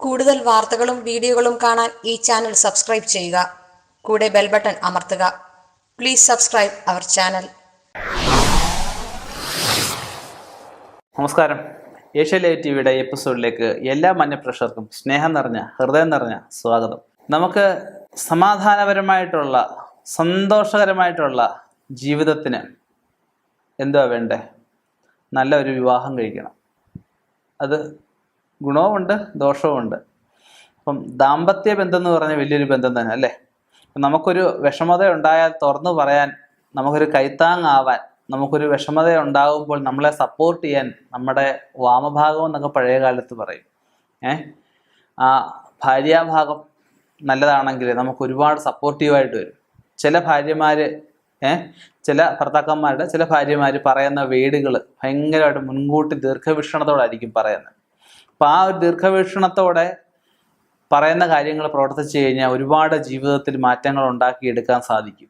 കൂടുതൽ വാർത്തകളും വീഡിയോകളും കാണാൻ ഈ ചാനൽ സബ്സ്ക്രൈബ് ചെയ്യുക. കൂടെ ബെൽ ബട്ടൺ അമർത്തുക. പ്ലീസ് സബ്സ്ക്രൈബ് അവർ ചാനൽ നമസ്കാരം. ഏഷ്യ ലൈവ് ടി വിയുടെ എപ്പിസോഡിലേക്ക് എല്ലാ മഞ്ഞപ്രേക്ഷകർക്കും സ്നേഹം നിറഞ്ഞ ഹൃദയം നിറഞ്ഞ സ്വാഗതം. നമുക്ക് സമാധാനപരമായിട്ടുള്ള സന്തോഷകരമായിട്ടുള്ള ജീവിതത്തിന് എന്തുവാ വേണ്ടേ? നല്ല ഒരു വിവാഹം കഴിക്കണം. അത് ഗുണവുമുണ്ട് ദോഷവുമുണ്ട്. അപ്പം ദാമ്പത്യ ബന്ധം എന്ന് പറഞ്ഞ വലിയൊരു ബന്ധം തന്നെ അല്ലേ? നമുക്കൊരു വിഷമത ഉണ്ടായാൽ തുറന്നു പറയാൻ നമുക്കൊരു കൈത്താങ്ങാവാൻ നമുക്കൊരു വിഷമത ഉണ്ടാകുമ്പോൾ നമ്മളെ സപ്പോർട്ട് ചെയ്യാൻ നമ്മുടെ വാമഭാഗം എന്നൊക്കെ പഴയ കാലത്ത് പറയും. ഏ? ആ ഭാര്യാഭാഗം നല്ലതാണെങ്കിൽ നമുക്ക് ഒരുപാട് സപ്പോർട്ടീവായിട്ട് വരും. ചില ഭാര്യമാർ ഏ? ചില ഭർത്താക്കന്മാരുടെ ചില ഭാര്യമാർ പറയുന്ന വീടുകൾ ഭയങ്കരമായിട്ട് മുൻകൂട്ടി ദീർഘവീക്ഷണത്തോടായിരിക്കും പറയുന്നത്. അപ്പം ആ ഒരു ദീർഘവീക്ഷണത്തോടെ പറയുന്ന കാര്യങ്ങൾ പ്രവർത്തിച്ചു കഴിഞ്ഞാൽ ഒരുപാട് ജീവിതത്തിൽ മാറ്റങ്ങൾ ഉണ്ടാക്കിയെടുക്കാൻ സാധിക്കും.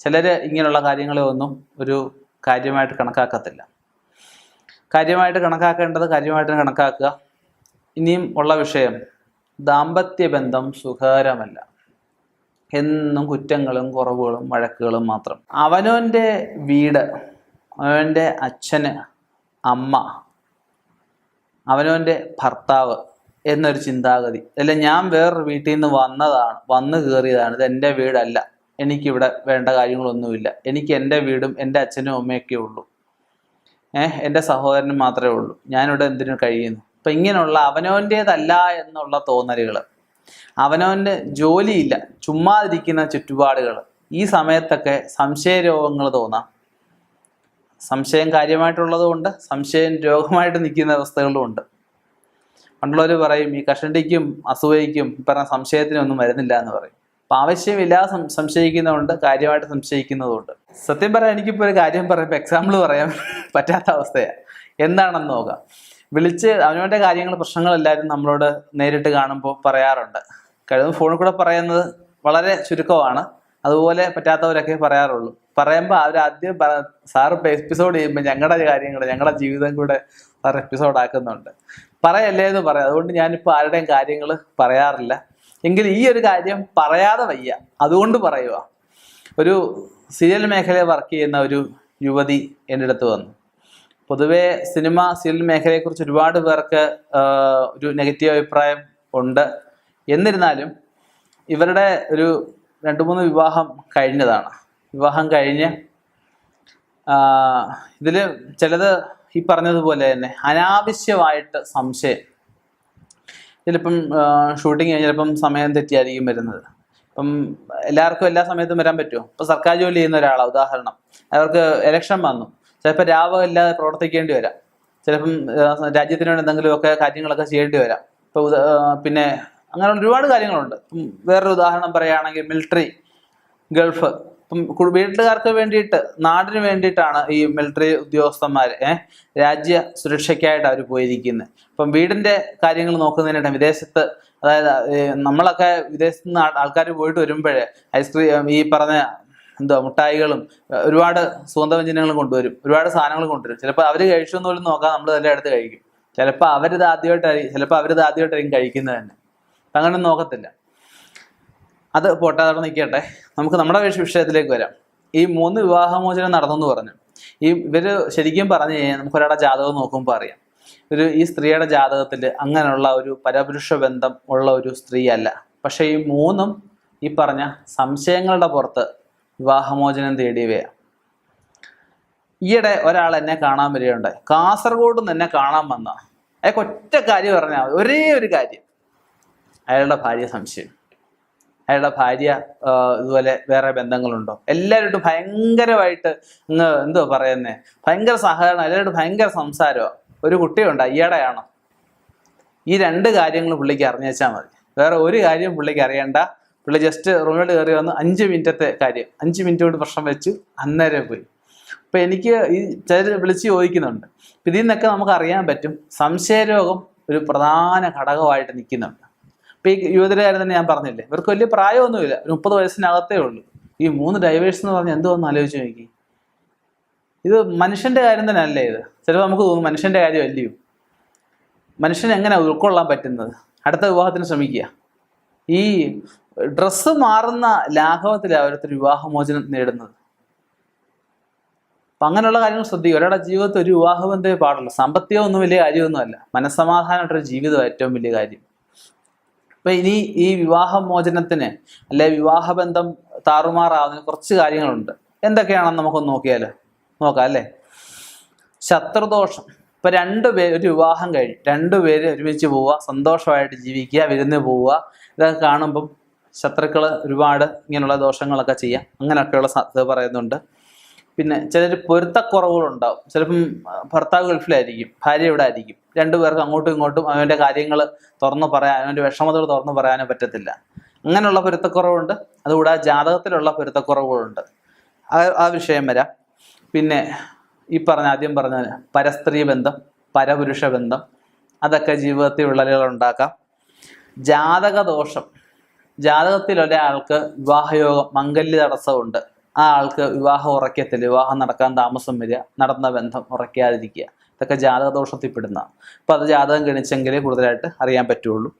ചിലർ ഇങ്ങനെയുള്ള കാര്യങ്ങളെ ഒന്നും ഒരു കാര്യമായിട്ട് കണക്കാക്കത്തില്ല. കാര്യമായിട്ട് കണക്കാക്കേണ്ടത് കാര്യമായിട്ട് കണക്കാക്കുക. ഇനിയും ഉള്ള വിഷയം ദാമ്പത്യ ബന്ധം സുഖകരമല്ല. എന്നും കുറ്റങ്ങളും കുറവുകളും വഴക്കുകളും മാത്രം. അവനവന്റെ വീട് അവന്റെ അച്ഛന് അമ്മ അവനവന്റെ ഭർത്താവ് എന്നൊരു ചിന്താഗതി. അല്ല ഞാൻ വേറൊരു വീട്ടിൽ നിന്ന് വന്നതാണ് വന്നു കയറിയതാണ് ഇത് എന്റെ വീടല്ല. എനിക്കിവിടെ വേണ്ട കാര്യങ്ങളൊന്നുമില്ല. എനിക്ക് എന്റെ വീടും എന്റെ അച്ഛനും അമ്മയൊക്കെ ഉള്ളൂ. ഏഹ് എന്റെ സഹോദരനും മാത്രമേ ഉള്ളൂ. ഞാനിവിടെ എന്തിനു കഴിയുന്നു? അപ്പം ഇങ്ങനെയുള്ള അവനവന്റേതല്ല എന്നുള്ള തോന്നലുകൾ അവനവന്റെ ജോലിയില്ല ചുമ്മാതിരിക്കുന്ന ചുറ്റുപാടുകൾ ഈ സമയത്തൊക്കെ സംശയരോഗങ്ങൾ തോന്നാം. സംശയം കാര്യമായിട്ടുള്ളതുകൊണ്ട് സംശയം രോഗമായിട്ട് നിൽക്കുന്ന അവസ്ഥകളും ഉണ്ട്. പണ്ടുള്ളവർ പറയും ഈ കഷണ്ടിക്കും അസൂയയ്ക്കും പറഞ്ഞ സംശയത്തിനൊന്നും വരുന്നില്ല എന്ന് പറയും. അപ്പം ആവശ്യമില്ലാതെ സം സംശയിക്കുന്നതുകൊണ്ട് കാര്യമായിട്ട് സംശയിക്കുന്നതുകൊണ്ട്. സത്യം പറയാൻ എനിക്കിപ്പോൾ ഒരു കാര്യം പറയുമ്പോൾ എക്സാമ്പിൾ പറയാൻ പറ്റാത്ത അവസ്ഥയാണ്. എന്താണെന്ന് നോക്കാം. വിളിച്ച് അവനവന്റെ കാര്യങ്ങൾ പ്രശ്നങ്ങൾ എല്ലാവരും നമ്മളോട് നേരിട്ട് കാണുമ്പോൾ പറയാറുണ്ട്. കഴിവ് ഫോണിൽ കൂടെ പറയുന്നത് വളരെ ചുരുക്കമാണ്. അതുപോലെ പറ്റാത്തവരൊക്കെ പറയാറുള്ളൂ. പറയുമ്പോൾ അവർ ആദ്യം പറ ഇപ്പൊ എപ്പിസോഡ് ചെയ്യുമ്പോൾ ഞങ്ങളുടെ കാര്യങ്ങൾ ഞങ്ങളുടെ ജീവിതം കൂടെ സാർ എപ്പിസോഡ് ആക്കുന്നുണ്ട്. പറയല്ലേ എന്ന് പറയാം. അതുകൊണ്ട് ഞാനിപ്പോൾ ആരുടെയും കാര്യങ്ങൾ പറയാറില്ല. എങ്കിൽ ഈ ഒരു കാര്യം പറയാതെ വയ്യ. അതുകൊണ്ട് പറയുക ഒരു സീരിയൽ മേഖലയിൽ വർക്ക് ചെയ്യുന്ന ഒരു യുവതി എന്റെ അടുത്ത് വന്നു. പൊതുവേ സിനിമ സീരിയൽ മേഖലയെക്കുറിച്ച് ഒരുപാട് പേർക്ക് ഒരു നെഗറ്റീവ് അഭിപ്രായം ഉണ്ട്. എന്നിരുന്നാലും ഇവരുടെ ഒരു രണ്ട് മൂന്ന് വിവാഹം കഴിഞ്ഞതാണ്. വിവാഹം കഴിഞ്ഞ് ഇതിൽ ചിലത് ഈ പറഞ്ഞതുപോലെ തന്നെ അനാവശ്യമായിട്ട് സംശയം. ചിലപ്പം ഷൂട്ടിങ് ചിലപ്പം സമയം തെറ്റിയായിരിക്കും വരുന്നത്. ഇപ്പം എല്ലാവർക്കും എല്ലാ സമയത്തും വരാൻ പറ്റുമോ? ഇപ്പം സർക്കാർ ജോലി ചെയ്യുന്ന ഒരാളാണ് ഉദാഹരണം. അവർക്ക് ഇലക്ഷൻ വന്നു. ചിലപ്പോൾ രാവിലെ ഇല്ലാതെ പ്രവർത്തിക്കേണ്ടി വരാം. ചിലപ്പം രാജ്യത്തിന് വേണ്ടി എന്തെങ്കിലുമൊക്കെ കാര്യങ്ങളൊക്കെ ചെയ്യേണ്ടി വരാം. ഇപ്പോൾ പിന്നെ അങ്ങനെ ഒരുപാട് കാര്യങ്ങളുണ്ട്. വേറൊരു ഉദാഹരണം പറയുകയാണെങ്കിൽ മിലിറ്ററി ഗൾഫ്. ഇപ്പം കു- വീട്ടുകാർക്ക് വേണ്ടിയിട്ട് നാടിന് വേണ്ടിയിട്ടാണ് ഈ മിലിറ്ററി ഉദ്യോഗസ്ഥന്മാർ ഏഹ് രാജ്യ സുരക്ഷയ്ക്കായിട്ട് അവർ പോയിരിക്കുന്നത് അപ്പം വീടിന്റെ കാര്യങ്ങൾ നോക്കുന്നതിനായിട്ട് വിദേശത്ത് അതായത് നമ്മളൊക്കെ വിദേശത്ത് നിന്ന് ആൾക്കാർ പോയിട്ട് വരുമ്പോഴേ ഐസ്ക്രീം ഈ പറഞ്ഞ എന്തോ മുട്ടായികളും ഒരുപാട് സുഗന്ധവ്യഞ്ജനങ്ങളും കൊണ്ടുവരും. ഒരുപാട് സാധനങ്ങൾ കൊണ്ടുവരും. ചിലപ്പോൾ അവർ കഴിച്ചു എന്ന് പോലും നോക്കാം നമ്മൾ തന്നെ അടുത്ത് കഴിക്കും. ചിലപ്പോൾ അവരിത് ആദ്യമായിട്ടായിരിക്കും ചിലപ്പോൾ അവരിത് ആദ്യമായിട്ടായിരിക്കും കഴിക്കുന്നത് തന്നെ. അപ്പം അങ്ങനെ നോക്കത്തില്ല. അത് പോട്ടാതെ നിൽക്കട്ടെ. നമുക്ക് നമ്മുടെ വിഷയത്തിലേക്ക് വരാം. ഈ മൂന്ന് വിവാഹമോചനം നടന്നെന്ന് പറഞ്ഞു. ഈ ഇവർ ശരിക്കും പറഞ്ഞു കഴിഞ്ഞാൽ നമുക്ക് ഒരാളുടെ ജാതകം നോക്കുമ്പോൾ അറിയാം. ഒരു ഈ സ്ത്രീയുടെ ജാതകത്തിൽ അങ്ങനെയുള്ള ഒരു പരപുരുഷ ബന്ധം ഉള്ള ഒരു സ്ത്രീ അല്ല പക്ഷേ ഈ മൂന്നും ഈ പറഞ്ഞ സംശയങ്ങളുടെ പുറത്ത് വിവാഹമോചനം തേടിയവയാണ് ഈയിടെ ഒരാൾ എന്നെ കാണാൻ വരികയുണ്ടായി. കാസർഗോഡ് നിന്ന് എന്നെ കാണാൻ വന്ന. അയാൾക്ക് ഒറ്റ കാര്യം പറഞ്ഞാൽ ഒരേ ഒരു കാര്യം. അയാളുടെ ഭാര്യ സംശയം. അയാളുടെ ഭാര്യ ഇതുപോലെ വേറെ ബന്ധങ്ങളുണ്ടോ? എല്ലാവരോടും ഭയങ്കരമായിട്ട് അങ്ങ് എന്തോ പറയുന്നേ? ഭയങ്കര സഹകരണം എല്ലാവരോടും ഭയങ്കര സംസാരമാണ് ഒരു കുട്ടിയുണ്ട് അയ്യടയാണോ? ഈ രണ്ട് കാര്യങ്ങൾ പുള്ളിക്ക് അറിഞ്ഞേച്ചാൽ മതി. വേറെ ഒരു കാര്യം പുള്ളിക്ക് അറിയണ്ട. പുള്ളി ജസ്റ്റ് റൂമിലോട്ട് കയറി വന്ന് അഞ്ച് മിനിറ്റത്തെ കാര്യം. അഞ്ച് മിനിറ്റ് കൊണ്ട് പ്രശ്നം വെച്ചു അന്നേരം പോയി. അപ്പൊ എനിക്ക് ഈ ചിലർ വിളിച്ച് ചോദിക്കുന്നുണ്ട്. ഇതിൽ നിന്നൊക്കെ നമുക്ക് അറിയാൻ പറ്റും. സംശയരോഗം ഒരു പ്രധാന ഘടകമായിട്ട് നിൽക്കുന്നുണ്ട്. ഇപ്പൊ ഈ തന്നെ ഞാൻ പറഞ്ഞില്ലേ? ഇവർക്ക് വലിയ പ്രായമൊന്നുമില്ല. ഒരു മുപ്പത് വയസ്സിനകത്തേ ഉള്ളൂ. ഈ മൂന്ന് ഡൈവേഴ്സ് എന്ന് പറഞ്ഞാൽ എന്തോ ഒന്ന് ആലോചിച്ച് നോക്കി. ഇത് മനുഷ്യന്റെ കാര്യം തന്നെ അല്ലേ ഇത്? ചിലപ്പോൾ നമുക്ക് തോന്നും മനുഷ്യന്റെ കാര്യം അല്ലയോ? മനുഷ്യൻ എങ്ങനെ ഉൾക്കൊള്ളാൻ പറ്റുന്നത്? അടുത്ത വിവാഹത്തിന് ശ്രമിക്കുക. ഈ ഡ്രസ്സ് മാറുന്ന ലാഘവത്തിലാണ് ഓരോരുത്തർ വിവാഹമോചനം നേടുന്നത്. അപ്പൊ അങ്ങനെയുള്ള കാര്യങ്ങൾ ശ്രദ്ധിക്കുക. ഒരാളുടെ ജീവിതത്തിൽ ഒരു വിവാഹബന്ധമേ പാടുള്ളൂ. സാമ്പത്തികം ഒന്നും വലിയ കാര്യമൊന്നുമല്ല. മനസ്സമാധാനമായിട്ടൊരു ജീവിതം ഏറ്റവും വലിയ കാര്യം. അപ്പൊ ഇനി ഈ വിവാഹമോചനത്തിന് അല്ലെ വിവാഹബന്ധം താറുമാറാവുന്നതിന് കുറച്ച് കാര്യങ്ങളുണ്ട്. എന്തൊക്കെയാണെന്ന് നമുക്കൊന്ന് നോക്കിയാലോ നോക്കാം അല്ലേ? ശത്രുദോഷം. ഇപ്പൊ രണ്ടുപേര് ഒരു വിവാഹം കഴിഞ്ഞു രണ്ടുപേര് ഒരുമിച്ച് പോവുക സന്തോഷമായിട്ട് ജീവിക്കുക വിരുന്ന് പോവുക ഇതൊക്കെ കാണുമ്പം ശത്രുക്കൾ ഒരുപാട് ഇങ്ങനെയുള്ള ദോഷങ്ങളൊക്കെ ചെയ്യാം. അങ്ങനെയൊക്കെയുള്ള സാധ്യത പറയുന്നുണ്ട്. പിന്നെ ചിലർ പൊരുത്തക്കുറവുകളുണ്ടാവും. ചിലപ്പം ഭർത്താവ് ഗൾഫിലായിരിക്കും ഭാര്യ ഇവിടെ ആയിരിക്കും. രണ്ടുപേർക്ക് അങ്ങോട്ടും ഇങ്ങോട്ടും അവന്റെ കാര്യങ്ങൾ തുറന്നു പറയാൻ അവന്റെ വിഷമതകൾ തുറന്നു പറയാനോ പറ്റത്തില്ല. അങ്ങനെയുള്ള പൊരുത്തക്കുറവുണ്ട്. അതുകൂടാതെ ജാതകത്തിലുള്ള പൊരുത്തക്കുറവുകളുണ്ട്. ആ വിഷയം വരാം. പിന്നെ ഈ പറഞ്ഞ ആദ്യം പറഞ്ഞ പരസ്ത്രീ ബന്ധം പരപുരുഷ ബന്ധം അതൊക്കെ ജീവിതത്തിൽ വിള്ളലുകൾ ഉണ്ടാക്കാം. ജാതക ദോഷം ജാതകത്തിൽ ഒരാൾക്ക് വിവാഹയോഗം മംഗല്യ തടസ്സമുണ്ട്. ആ ആൾക്ക് വിവാഹം ഉറക്കത്തില്ല വിവാഹം നടക്കാൻ താമസം വരിക നടന്ന ബന്ധം ഉറക്കാതിരിക്കുക. ഇതൊക്കെ ജാതക ദോഷത്തിൽപ്പെടുന്ന അപ്പം അത് ജാതകം ഗണിച്ചെങ്കിലേ കൂടുതലായിട്ട് അറിയാൻ പറ്റുള്ളൂ.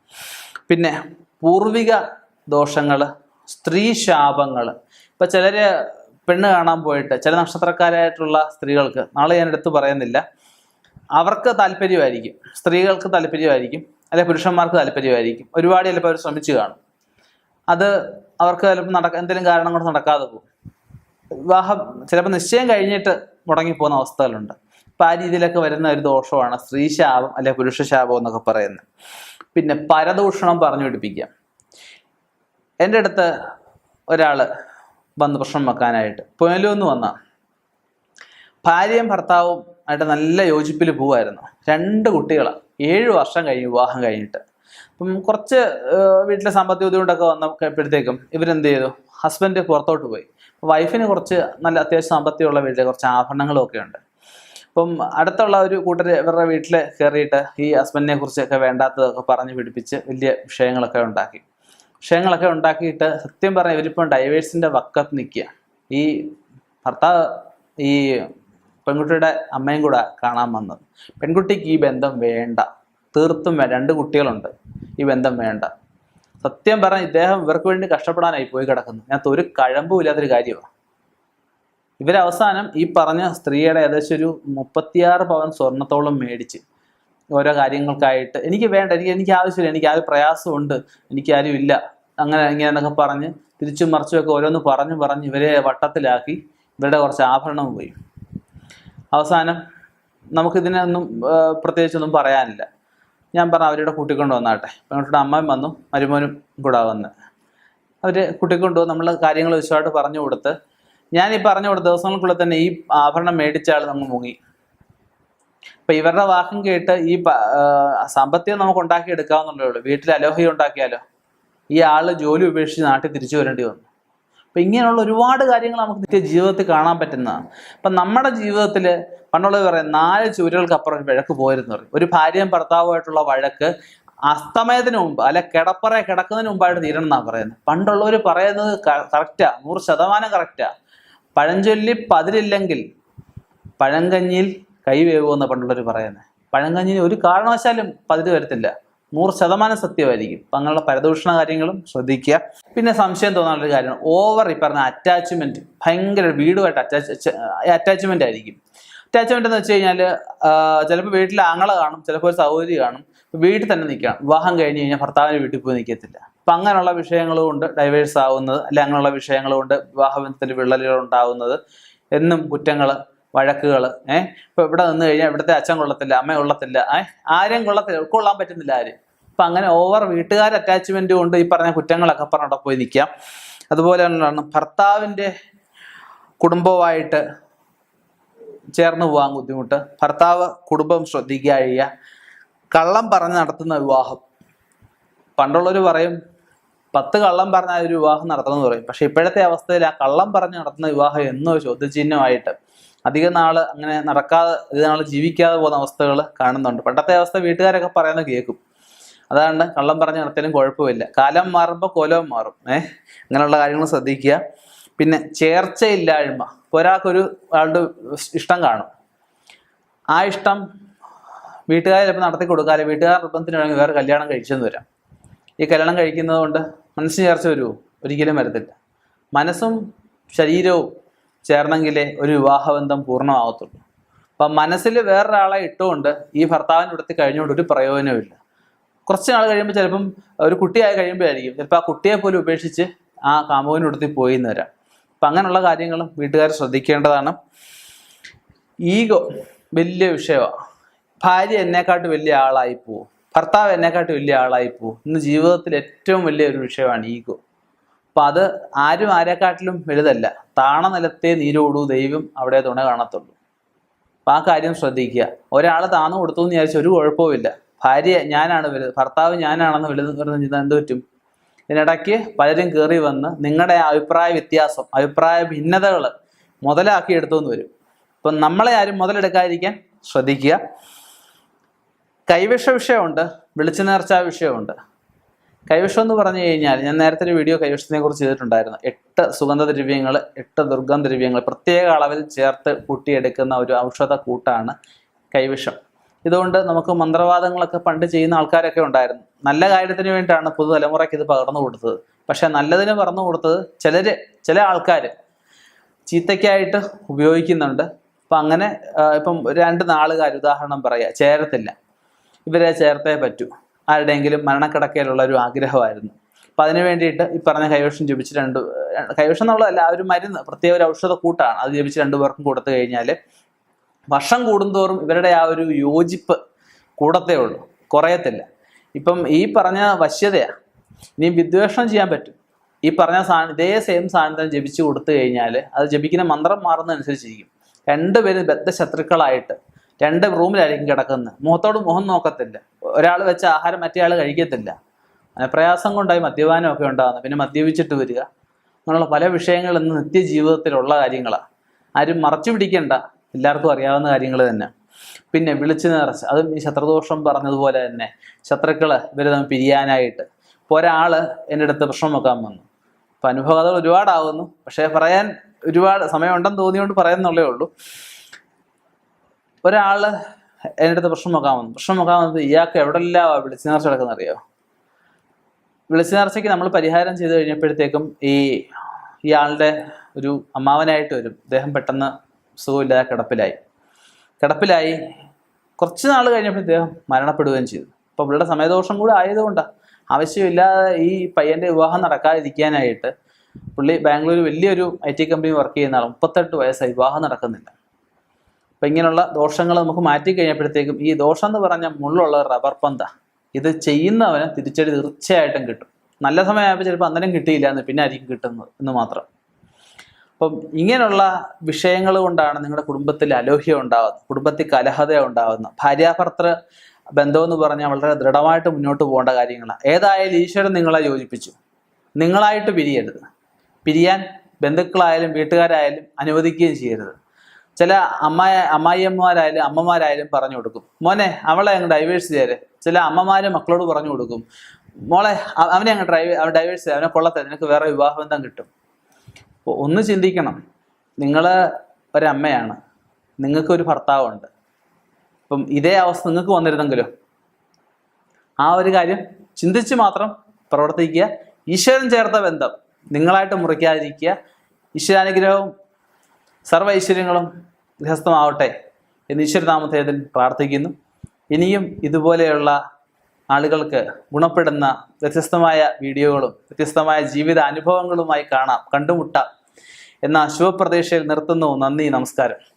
പിന്നെ പൂർവിക ദോഷങ്ങൾ സ്ത്രീ ശാപങ്ങൾ ഇപ്പം ചിലർ പെണ്ണ് കാണാൻ പോയിട്ട് ചില നക്ഷത്രക്കാരായിട്ടുള്ള സ്ത്രീകൾക്ക് നാളെ ഞാൻ എടുത്ത് പറയുന്നില്ല അവർക്ക് താല്പര്യമായിരിക്കും. സ്ത്രീകൾക്ക് താല്പര്യമായിരിക്കും അല്ലെ പുരുഷന്മാർക്ക് താല്പര്യമായിരിക്കും. ഒരുപാട് ചിലപ്പോൾ അവർ ശ്രമിച്ചു കാണും. അത് അവർക്ക് ചിലപ്പോൾ നടക്ക എന്തെങ്കിലും കാരണം കൊണ്ട് നടക്കാതെ പോകും. വിവാഹം ചിലപ്പോൾ നിശ്ചയം കഴിഞ്ഞിട്ട് മുടങ്ങിപ്പോകുന്ന അവസ്ഥകളുണ്ട്. അപ്പം ആ രീതിയിലൊക്കെ വരുന്ന ഒരു ദോഷമാണ് സ്ത്രീ ശാപം അല്ലെ പുരുഷ ശാപം എന്നൊക്കെ പറയുന്നത്. പിന്നെ പരദൂഷണം പറഞ്ഞു പിടിപ്പിക്കുക. എന്റെ അടുത്ത് ഒരാൾ വന്ന് പ്രശ്നം വെക്കാനായിട്ട് പുനലൂന്ന് വന്ന. ഭാര്യയും ഭർത്താവും ആയിട്ട് നല്ല യോജിപ്പിൽ പോവായിരുന്നു. രണ്ട് കുട്ടികളാണ് ഏഴ് വർഷം കഴിഞ്ഞ് വിവാഹം കഴിഞ്ഞിട്ട്. അപ്പം കുറച്ച് വീട്ടിലെ സാമ്പത്തിക ബുദ്ധിമുട്ടൊക്കെ വന്നപ്പോഴത്തേക്കും ഇവരെന്ത് ചെയ്തു? ഹസ്ബൻഡ് പുറത്തോട്ട് പോയി. വൈഫിന് കുറച്ച് നല്ല അത്യാവശ്യം സാമ്പത്തികമുള്ള വീട്ടിൽ കുറച്ച് ആഭരണങ്ങളൊക്കെ ഉണ്ട്. അപ്പം അടുത്തുള്ള ഒരു കൂട്ടർ ഇവരുടെ വീട്ടിൽ കയറിയിട്ട് ഈ ഹസ്ബൻഡിനെ കുറിച്ചൊക്കെ വേണ്ടാത്തതൊക്കെ പറഞ്ഞ് പിടിപ്പിച്ച് വലിയ വിഷയങ്ങളൊക്കെ ഉണ്ടാക്കി. വിഷയങ്ങളൊക്കെ ഉണ്ടാക്കിയിട്ട് സത്യം പറഞ്ഞാൽ ഇവരിപ്പം ഡൈവേഴ്സിന്റെ വക്കത്ത് നിൽക്കുക ഈ ഭർത്താവ് ഈ പെൺകുട്ടിയുടെ അമ്മയും കൂടെ കാണാൻ വന്നത്. പെൺകുട്ടിക്ക് ഈ ബന്ധം വേണ്ട. തീർത്തും രണ്ട് കുട്ടികളുണ്ട്. ഈ ബന്ധം വേണ്ട. സത്യം പറഞ്ഞാൽ ഇദ്ദേഹം ഇവർക്ക് വേണ്ടി കഷ്ടപ്പെടാനായി പോയി കിടക്കുന്നു. ഞാൻ ഒരു കഴമ്പും ഇല്ലാത്തൊരു കാര്യമാണ്. ഇവരവസാനം ഈ പറഞ്ഞ സ്ത്രീയുടെ ഏകദേശം ഒരു മുപ്പത്തിയാറ് പവൻ സ്വർണത്തോളം മേടിച്ച് ഓരോ കാര്യങ്ങൾക്കായിട്ട് എനിക്ക് വേണ്ട എനിക്ക് എനിക്ക് ആവശ്യമില്ല എനിക്ക് ആ ഒരു പ്രയാസമുണ്ട് എനിക്ക് ആരും ഇല്ല. അങ്ങനെ ഇങ്ങനെയെന്നൊക്കെ പറഞ്ഞ് തിരിച്ചും മറിച്ചുമൊക്കെ ഓരോന്ന് പറഞ്ഞു പറഞ്ഞ് ഇവരെ വട്ടത്തിലാക്കി ഇവരുടെ കുറച്ച് ആഭരണം പോയി. അവസാനം നമുക്കിതിനൊന്നും പ്രത്യേകിച്ചൊന്നും പറയാനില്ല. ഞാൻ പറഞ്ഞ അവരുടെ കൂട്ടിക്കൊണ്ട് വന്നാട്ടെ പെൺകുട്ടിയുടെ അമ്മയും വന്നു മരുമോനും കൂടെ വന്ന്. അവർ കൂട്ടിക്കൊണ്ട് നമ്മൾ കാര്യങ്ങൾ വിശദമായിട്ട് പറഞ്ഞു കൊടുത്ത് ഞാൻ ഈ പറഞ്ഞു കൊടുത്ത ദിവസങ്ങൾക്കുള്ളിൽ തന്നെ ഈ ആഭരണം മേടിച്ച ആൾ നമ്മൾ മുങ്ങി. അപ്പം ഇവരുടെ വാക്കും കേട്ട് ഈ സമ്പത്തിയെ നമുക്ക് ഉണ്ടാക്കി വീട്ടിൽ അലോഹി ഉണ്ടാക്കിയാലോ? ഈ ആൾ ജോലി ഉപേക്ഷിച്ച് നാട്ടിൽ തിരിച്ചു വരേണ്ടി വന്നു. അപ്പൊ ഇങ്ങനെയുള്ള ഒരുപാട് കാര്യങ്ങൾ നമുക്ക് നിത്യ ജീവിതത്തിൽ കാണാൻ പറ്റുന്നതാണ് അപ്പം നമ്മുടെ ജീവിതത്തിൽ പണ്ടുള്ളത് പറയാം നാല് ചുവരുകൾക്കപ്പുറം ഒരു വഴക്ക് പോയിരുന്നു പറയും. ഒരു ഭാര്യയും ഭർത്താവുമായിട്ടുള്ള വഴക്ക് അസ്തമയത്തിന് മുമ്പ് അല്ലെ കിടപ്പറ കിടക്കുന്നതിന് മുമ്പായിട്ട് തീരണം എന്നാണ് പറയുന്നത് പണ്ടുള്ളവർ പറയുന്നത് കറക്റ്റാ നൂറ് ശതമാനം കറക്റ്റാ പഴഞ്ചൊല്ലി പതിരില്ലെങ്കിൽ പഴങ്കഞ്ഞിയിൽ കൈവേവുമെന്ന് പണ്ടുള്ളവർ പറയുന്നത് പഴങ്കഞ്ഞിന് ഒരു കാരണവശാലും പതിര് വരത്തില്ല. നൂറ് ശതമാനം സത്യമായിരിക്കും. അപ്പം അങ്ങനെയുള്ള പരദൂഷണ കാര്യങ്ങളും ശ്രദ്ധിക്കുക. പിന്നെ സംശയം തോന്നാനുള്ള കാര്യമാണ് ഓവർ ഈ പറഞ്ഞ അറ്റാച്ച്മെന്റ് ഭയങ്കര വീടുമായിട്ട് അറ്റാച്ച് അറ്റാച്ച്മെന്റ് ആയിരിക്കും. അറ്റാച്ച്മെന്റ് എന്ന് വെച്ച് കഴിഞ്ഞാൽ ചിലപ്പോൾ വീട്ടിൽ ആങ്ങള കാണും ചിലപ്പോൾ ഒരു സൗകര്യം കാണും. വീട്ടിൽ തന്നെ നിൽക്കണം. വിവാഹം കഴിഞ്ഞ് കഴിഞ്ഞാൽ ഭർത്താവിന് വീട്ടിൽ പോയി നിൽക്കത്തില്ല. അപ്പം അങ്ങനെയുള്ള വിഷയങ്ങൾ കൊണ്ട് ഡൈവേഴ്സ് ആവുന്നത് അല്ലെങ്കിൽ അങ്ങനെയുള്ള വിഷയങ്ങൾ കൊണ്ട് വിവാഹബന്ധത്തിൽ വിള്ളലുകൾ ഉണ്ടാവുന്നത് എന്നും കുറ്റങ്ങൾ വഴക്കുകൾ ഏഹ് ഇപ്പൊ ഇവിടെ നിന്ന് കഴിഞ്ഞാൽ ഇവിടുത്തെ അച്ഛൻ കൊള്ളത്തില്ല അമ്മ കൊള്ളത്തില്ല ഏഹ് ആരെയും കൊള്ളത്തില്ല ഉൾക്കൊള്ളാൻ പറ്റുന്നില്ല ആരും. അപ്പൊ അങ്ങനെ ഓവർ വീട്ടുകാർ അറ്റാച്ച്മെന്റ് കൊണ്ട് ഈ പറഞ്ഞ കുറ്റങ്ങളൊക്കെ പറഞ്ഞവിടെ പോയി നിൽക്കാം അതുപോലെ തന്നെയാണ് ഭർത്താവിന്റെ കുടുംബവുമായിട്ട് ചേർന്ന് പോകാൻ ബുദ്ധിമുട്ട്. ഭർത്താവ് കുടുംബം ശ്രദ്ധിക്കുക ചെയ്യുക കള്ളം പറഞ്ഞ് നടത്തുന്ന വിവാഹം. പണ്ടുള്ളവർ പറയും പത്ത് കള്ളം പറഞ്ഞ ഒരു വിവാഹം നടത്തണം എന്ന് പറയും. പക്ഷെ ഇപ്പോഴത്തെ അവസ്ഥയിൽ ആ കള്ളം പറഞ്ഞ് നടത്തുന്ന വിവാഹം എന്നോ ചോദ്യചിഹ്നമായിട്ട് അധിക നാൾ അങ്ങനെ നടക്കാതെ അധിക നാൾ ജീവിക്കാതെ പോകുന്ന അവസ്ഥകൾ കാണുന്നുണ്ട്. പണ്ടത്തെ അവസ്ഥ വീട്ടുകാരൊക്കെ പറയുന്നത് കേൾക്കും. അതാണ് കള്ളം പറഞ്ഞ് നടത്തിയാലും കുഴപ്പമില്ല. കാലം മാറുമ്പോൾ കോലവും മാറും. ഏഹ് അങ്ങനെയുള്ള കാര്യങ്ങൾ ശ്രദ്ധിക്കുക. പിന്നെ ചേർച്ചയില്ലായ്മ. ഒരാൾക്കൊരു ആളുടെ ഇഷ്ടം കാണും. ആ ഇഷ്ടം വീട്ടുകാർ ചിലപ്പോൾ നടത്തി കൊടുക്കാതെ വീട്ടുകാർ നിർബന്ധത്തിന് വേണമെങ്കിൽ വേറെ കല്യാണം കഴിച്ചെന്ന് വരാം. ഈ കല്യാണം കഴിക്കുന്നത് കൊണ്ട് മനസ്സിന് ചേർച്ച വരുമോ? ഒരിക്കലും വരത്തില്ല. മനസ്സും ശരീരവും ചേർന്നെങ്കിലേ ഒരു വിവാഹബന്ധം പൂർണമാകത്തുള്ളൂ അപ്പം മനസ്സിൽ വേറൊരാളെ ഇട്ടുകൊണ്ട് ഈ ഭർത്താവിന്റെ അടുത്ത് കഴിഞ്ഞുകൊണ്ട് ഒരു പ്രയോജനമില്ല കുറച്ച് നാൾ കഴിയുമ്പോൾ ചിലപ്പം ഒരു കുട്ടിയായി കഴിയുമ്പോഴായിരിക്കും. ചിലപ്പോൾ ആ കുട്ടിയെ പോലും ഉപേക്ഷിച്ച് ആ കാമുവിനടുത്ത് പോയി എന്ന് വരാം. അപ്പം അങ്ങനെയുള്ള കാര്യങ്ങളും വീട്ടുകാർ ശ്രദ്ധിക്കേണ്ടതാണ്. ഈഗോ വലിയ വിഷയമാണ് ഭാര്യ എന്നെക്കാട്ട് വലിയ ആളായി പോവും. ഭർത്താവ് എന്നെക്കാട്ട് വലിയ ആളായി പോവും. ഇന്ന് ജീവിതത്തിൽ ഏറ്റവും വലിയ ഒരു വിഷയമാണ് ഈഗോ. അപ്പം അത് ആരും ആരെക്കാട്ടിലും വലുതല്ല. താണ നിലത്തെ നീരോടൂ ദൈവം അവിടെ തുണ കാണത്തുള്ളൂ. അപ്പം ആ കാര്യം ശ്രദ്ധിക്കുക. ഒരാൾ താന്നു കൊടുത്തു എന്ന് വിചാരിച്ച ഒരു കുഴപ്പവുമില്ല. ഭാര്യ ഞാനാണ് വലുത് ഭർത്താവ് ഞാനാണെന്ന് വലുത് പറഞ്ഞ് ചെയ്താൽ എന്ത് പറ്റും? ഇതിനിടയ്ക്ക് പലരും കയറി വന്ന് നിങ്ങളുടെ അഭിപ്രായ വ്യത്യാസം അഭിപ്രായ ഭിന്നതകൾ മുതലാക്കി എടുത്തുനിന്ന് വരും. അപ്പം നമ്മളെ ആരും മുതലെടുക്കാതിരിക്കാൻ ശ്രദ്ധിക്കുക. കൈവിഷ വിഷയമുണ്ട് വിളിച്ചു നേർച്ച വിഷയമുണ്ട്. കൈവിഷം എന്ന് പറഞ്ഞു കഴിഞ്ഞാൽ ഞാൻ നേരത്തെ ഒരു വീഡിയോ കൈവശത്തിനെ കുറിച്ച് ചെയ്തിട്ടുണ്ടായിരുന്നു. എട്ട് സുഗന്ധദ്രവ്യങ്ങൾ എട്ട് ദുർഗന്ധദ്രവ്യങ്ങൾ പ്രത്യേക അളവിൽ ചേർത്ത് കൂട്ടിയെടുക്കുന്ന ഒരു ഔഷധ കൂട്ടാണ് കൈവിഷം ഇതുകൊണ്ട് നമുക്ക് മന്ത്രവാദങ്ങളൊക്കെ പണ്ട് ചെയ്യുന്ന ആൾക്കാരൊക്കെ ഉണ്ടായിരുന്നു. നല്ല കാര്യത്തിന് വേണ്ടിയിട്ടാണ് പുതുതലമുറയ്ക്ക് ഇത് പകർന്നു കൊടുത്തത്. പക്ഷെ നല്ലതിന് പറഞ്ഞു കൊടുത്തത് ചിലര് ചില ആൾക്കാർ ചീത്തയ്ക്കായിട്ട് ഉപയോഗിക്കുന്നുണ്ട്. അപ്പം അങ്ങനെ ഇപ്പം രണ്ട് നാളുകാർ ഉദാഹരണം പറയുക ചേരത്തില്ല. ഇവരെ ചേർത്തേ പറ്റൂ. ആരുടെയെങ്കിലും മരണക്കിടക്കയിലുള്ള ഒരു ആഗ്രഹമായിരുന്നു. അപ്പം അതിന് വേണ്ടിയിട്ട് ഈ പറഞ്ഞ കൈവശം ജപിച്ച് രണ്ട് കൈവശം എന്നുള്ളതല്ല ആ ഒരു മരുന്ന് പ്രത്യേക ഒരു ഔഷധ കൂട്ടാണ്. അത് ജപിച്ച് രണ്ടു പേർക്കും കൊടുത്തു കഴിഞ്ഞാൽ വർഷം കൂടുന്തോറും ഇവരുടെ ആ ഒരു യോജിപ്പ് കൂടത്തേ ഉള്ളൂ. കുറയത്തില്ല. ഇപ്പം ഈ പറഞ്ഞ വശ്യതയാണ് ഇനി വിദ്വേഷണം ചെയ്യാൻ പറ്റും. ഈ പറഞ്ഞ സാധനം ഇതേ സെയിം സാധനം തന്നെ ജപിച്ച് കൊടുത്തു കഴിഞ്ഞാൽ അത് ജപിക്കുന്ന മന്ത്രം മാറുന്നതനുസരിച്ചിരിക്കും. രണ്ടുപേരും ബദ്ധശത്രുക്കളായിട്ട് രണ്ട് റൂമിലായിരിക്കും കിടക്കുന്നത്. മുഖത്തോട് മുഖം നോക്കത്തില്ല. ഒരാൾ വെച്ച ആഹാരം മറ്റേ ആൾ കഴിക്കത്തില്ല. പ്രയാസം കൊണ്ടായി മദ്യപാനമൊക്കെ ഉണ്ടാകുന്നത്. പിന്നെ മദ്യപിച്ചിട്ട് വരിക. അങ്ങനെയുള്ള പല വിഷയങ്ങൾ ഇന്ന് നിത്യജീവിതത്തിലുള്ള കാര്യങ്ങളാണ് ആരും മറച്ചു പിടിക്കേണ്ട. എല്ലാവർക്കും അറിയാവുന്ന കാര്യങ്ങൾ തന്നെ. പിന്നെ വിളിച്ചു നിറച്ച്. അതും ഈ ശത്രുദോഷം പറഞ്ഞതുപോലെ തന്നെ. ശത്രുക്കൾ ഇവർ തമ്മിൽ പിരിയാനായിട്ട്. ഇപ്പോൾ ഒരാൾ എന്റെ അടുത്ത് പ്രശ്നം വെക്കാൻ വന്നു. അപ്പം അനുഭവങ്ങൾ ഒരുപാടാവുന്നു. പക്ഷേ പറയാൻ ഒരുപാട് സമയമുണ്ടെന്ന് തോന്നിയോണ്ട് പറയുന്നുള്ളേ ഉള്ളൂ. ഒരാൾ എന്റെ അടുത്ത് പ്രശ്നം നോക്കാൻ വന്നു. പ്രശ്നം നോക്കാൻ ഇയാൾക്ക് എവിടെല്ലാം വിളിച്ചു നേർച്ച കിടക്കുന്ന അറിയോ വിളിച്ചു നേർച്ചയ്ക്ക് നമ്മൾ പരിഹാരം ചെയ്ത് കഴിഞ്ഞപ്പോഴത്തേക്കും ഈ ഇയാളുടെ ഒരു അമ്മാവനായിട്ട് വരും. അദ്ദേഹം പെട്ടെന്ന് സുഖമില്ലാതെ കിടപ്പിലായി. കിടപ്പിലായി. കുറച്ച് നാൾ കഴിഞ്ഞപ്പോൾ ഇദ്ദേഹം മരണപ്പെടുകയും ചെയ്തു. അപ്പോൾ പുള്ളിയുടെ സമയദോഷം കൂടെ ആയതുകൊണ്ടാണ് ആവശ്യമില്ലാതെ ഈ പയ്യന്റെ വിവാഹം നടക്കാതിരിക്കാനായിട്ട് പുള്ളി ബാംഗ്ലൂർ വലിയൊരു ഐ ടി കമ്പനി വർക്ക് ചെയ്യുന്ന ആൾ മുപ്പത്തെട്ട് വയസ്സായി. വിവാഹം നടക്കുന്നില്ല. അപ്പം ഇങ്ങനെയുള്ള ദോഷങ്ങൾ നമുക്ക് മാറ്റി കഴിഞ്ഞപ്പോഴത്തേക്കും ഈ ദോഷം എന്ന് പറഞ്ഞ മുള്ളുള്ള റബ്ബർ പന്ത ഇത് ചെയ്യുന്നവന് തിരിച്ചടി തീർച്ചയായിട്ടും കിട്ടും. നല്ല സമയമായപ്പോൾ ചിലപ്പോൾ അന്നേരം കിട്ടിയില്ല എന്ന് പിന്നെ ആയിരിക്കും കിട്ടുന്നത് എന്ന് മാത്രം. അപ്പം ഇങ്ങനെയുള്ള വിഷയങ്ങൾ കൊണ്ടാണ് നിങ്ങളുടെ കുടുംബത്തിൽ അലോഹ്യം ഉണ്ടാകുന്നത് കുടുംബത്തിൽ കലഹത ഉണ്ടാകുന്നത് ഭാര്യാഭർത്തൃ ബന്ധം എന്ന് പറഞ്ഞാൽ വളരെ ദൃഢമായിട്ട് മുന്നോട്ട് പോകേണ്ട കാര്യങ്ങളാണ്. ഏതായാലും ഈശ്വരൻ നിങ്ങളെ യോജിപ്പിച്ചു. നിങ്ങളായിട്ട് പിരിയരുത്. പിരിയാൻ ബന്ധുക്കളായാലും വീട്ടുകാരായാലും അനുവദിക്കുകയും ചെയ്യരുത്. ചില അമ്മായ അമ്മായിയമ്മമാരായാലും അമ്മമാരായാലും പറഞ്ഞു കൊടുക്കും. മോനെ അവളെ അങ്ങ് ഡൈവേഴ്സ് ചെയ്യരുത് ചില അമ്മമാര് മക്കളോട് പറഞ്ഞു കൊടുക്കും. മോളെ അവനെ അങ്ങ് ഡ്രൈവ് അവൻ ഡൈവേഴ്സ് ചെയ്യാം അവനെ കൊള്ളത്തെ നിനക്ക് വേറെ വിവാഹബന്ധം കിട്ടും. ഒന്ന് ചിന്തിക്കണം. നിങ്ങൾ ഒരമ്മയാണ്. നിങ്ങൾക്കൊരു ഭർത്താവുണ്ട്. അപ്പം ഇതേ അവസ്ഥ നിങ്ങൾക്ക് വന്നിരുന്നെങ്കിലോ? ആ ഒരു കാര്യം ചിന്തിച്ച് മാത്രം പ്രവർത്തിക്കുക. ഈശ്വരൻ ചേർത്ത ബന്ധം. നിങ്ങളായിട്ട് മുറിക്കാതിരിക്കുക. ഈശ്വരാനുഗ്രഹവും സർവ ഐശ്വര്യങ്ങളും ഗൃഹസ്ഥമാവട്ടെ എന്ന് ഈശ്വരനാമധേയത്തിൽ പ്രാർത്ഥിക്കുന്നു. ഇനിയും ഇതുപോലെയുള്ള ആളുകൾക്ക് ഗുണപ്പെടുന്ന വ്യത്യസ്തമായ വീഡിയോകളും വ്യത്യസ്തമായ ജീവിത അനുഭവങ്ങളുമായി കാണാം. കണ്ടുമുട്ടാം. എന്ന ശുഭപ്രതീക്ഷയിൽ നിർത്തുന്നു. നന്ദി നമസ്കാരം.